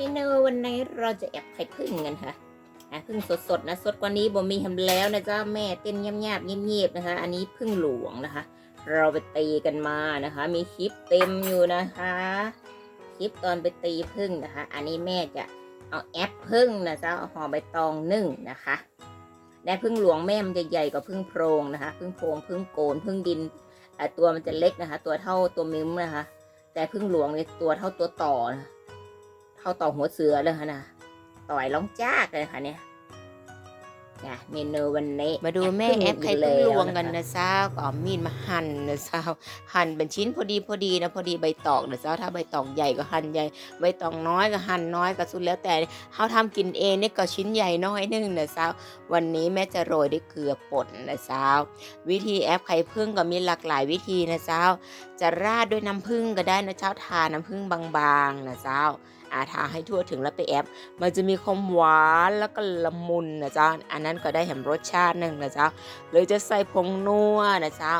เมนูวันนี้เราจะแอบไข่พึ่งกันค่ะอะพึ่งสดๆนะสดกว่านี้บ่มีทำแล้วนะจ๊ะแม่เต้นเงียบๆเงียบๆนะคะ อันนี้พึ่งหลวงนะคะ เราไปตีกันมานะคะ มีคลิปเต็มอยู่นะคะ คลิปตอนไปตีพึ่งนะคะ อันนี้แม่จะเอาแอปพึ่งนะจ๊ะเอาห่อใบตองนึ่งนะคะได้พึ่งหลวงแม่มันจะใหญ่กว่าพึ่งโพรงนะคะพึ่งโพรงพึ่งโกนพึ่งดินอ่ตัวมันจะเล็กนะคะ ตัวเท่าตัวมิ้มนะคะ แต่พึ่งหลวงเนี่ยตัวเท่าตัวต่อนะ เท่าต่อหัวเสือเลยค่ะนะต่อยร้องจากเลยค่ะเนี่ยนะเมนูวันนี้มาดูแม่แอปไข่แล้พึ่งวลวงกันคนะเจ้าก็เอามีดมาหั่นนะเจ้าหั่นเป็นชิ้นพอดีพอดีนะพอดีใบตองนะเจ้าถ้าใบตองใหญ่ก็หั่นใหญ่ใบตองน้อยก็หั่นน้อยก็สุดแล้วแต่เขาทำกินเองเนี่ยก็ชิ้นใหญ่น้อยนึงนะเจ้าวันนี้แม่จะโรยด้วยเกลือป่นนะเจ้าวิธีแอปไข่พึ่งก็มีหลากหลายวิธีนะเจ้าจะราดด้วยน้ำผึ้งก็ได้นะเจ้าทาน้ำผึ้งบางๆนะเจ้า อาทาให้ทั่วถึงแล้วไปแอบมันจะมีความหวานแล้วก็ละมุนนะเจ้าอันนั้นก็ได้แหมรสชาติหนึ่งนะเจ้าหรือจะใส่ผงนัวนะเจ้า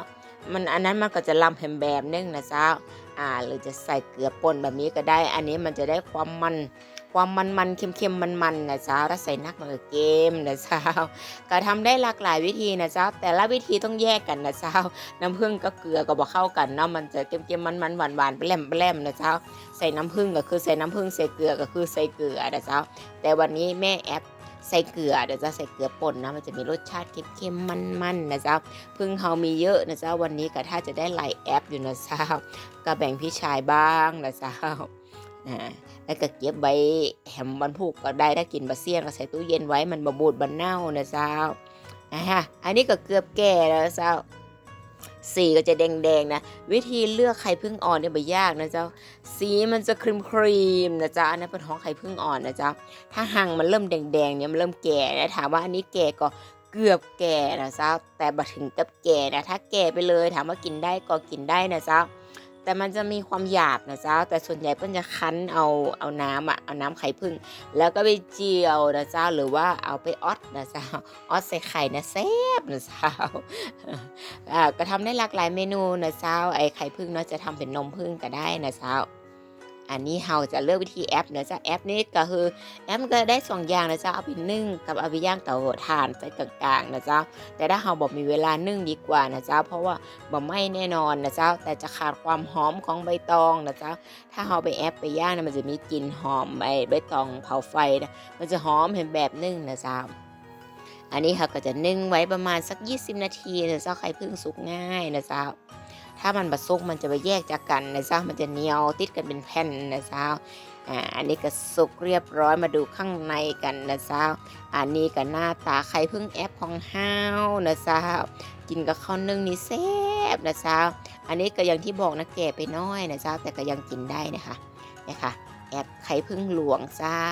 มันอันนั้นมันก็จะลำแหมแบบนึงนะเจ้าอ่าหรือจะใส่เกลือป่นแบบนี้ก็ได้ อันนี้มันจะได้ความมัน ความมันมันๆเค็มๆมันๆนะจ้าถ้าใส่นักมันก็เกมนะเจ้าก็ทำได้หลากหลายวิธีนะเจ้าแต่ละวิธีต้องแยกกันนะเจ้าน้ำผึ้งกับเกลือก็บอกเข้ากันเนาะมันจะเค็มๆมันๆหวานๆไปแหลมไปลมนะเจ้าใส่น้ำผึ้งก็คือใส่น้ำผึ้งใส่เกลือก็คือใส่เกลือนะเจ้าแต่วันนี้แม่แอปใส่เกลือเดี๋ยวจะใส่เกลือป่นนะมันจะมีรสชาติเค็มๆมันๆนะจ้าพึ่งเขามีเยอะนะจ้าวันนี้ก็ถ้าจะได้หลายแอปอยู่นะจ้าก็แบ่งพี่ชายบ้างนะจ้าอ่า แล้วก็เก็บไว้แหมวันพุกก็ได้ถ้ากินบะเซียนก็ใส่ตู้เย็นไว้มันบะบูดบะเน่านะเจ้าอ่าอันนี้ก็เกือบแก่แล้วเจ้าสีก็จะแดงๆนะ วิธีเลือกไข่พึ่งอ่อนเนี่ยไม่ยากนะเจ้า สีมันจะครีมครีมๆนะจ๊ะอันนั้นเป็นของไข่พึ่งอ่อนนะจ๊ะถ้าหางมันเริ่มแดงๆเนี่ยมันเริ่มแก่นะถามว่าอันนี้แก่ก็เกือบแก่นะเจ๊ะแต่มาถึงกับแก่นะถ้าแก่ไปเลยถามว่ากินได้ก็กินได้นะเจ๊ะ แต่มันจะมีความหยาบนะจ๊ะแต่ส่วนใหญ่เพิ่นจะคั้นเอาเอาน้ำอะเอาน้ำไข่พึ่ง แล้วก็ไปเจียวนะจ๊ะหรือว่าเอาไปออดนะจ๊ะออดใส่ไข่นะแซ่บนะจ๊ะอ่าก็ทำได้หลากหลายเมนูนะเจ้า ไอไข่พึ่งเนาะจะทำเป็นนมพึ่งก็ได้นะเจ้า อันนี้เราจะเลือกวิธีแอปเนะจ้าแอปนี้ก็คือแอปมันก็ได้สองอย่างนะจ้าเอาไปนึ่งกับเอาไปย่างเตาถ่านไปกลางๆนะจ้าแต่ถ้าเราบอกมีเวลานึ่งดีกว่านะจ้าเพราะว่าบ่ไหม้แน่นอนนะจ้าแต่จะขาดความหอมของใบตองนะจ้าถ้าเราไปแอปไปย่างนะมันจะมีกลิ่นหอมไอ้ใบตองเผาไฟนะมันจะหอมเห็นแบบนึ่งนะจ้าอันนี้ค่ะก็จะนึ่งไว้ประมาณสัก 20 นาทีนะเจ้าไข่พึ่งสุกง่ายนะเจ้า ถ้ามันบะสุกมันจะไปแยกจากกันนะจ้ามันจะเหนียวติดกันเป็นแผ่นนะจ้าอ่าอันนี้ก็สุกเรียบร้อยมาดูข้างในกันนะจ้าอันนี้ก็หน้าตาไข่พึ่งแอปของห้าวนะจ้ากินกับข้าวนึ่งนี่แซ่บนะจ้าอันนี้ก็อย่างที่บอกนะแก่ไปน้อยนะจ้าแต่ก็ยังกินได้นะคะเนี่ยค่ะแอปไข่พึ่งหลวงเจ้า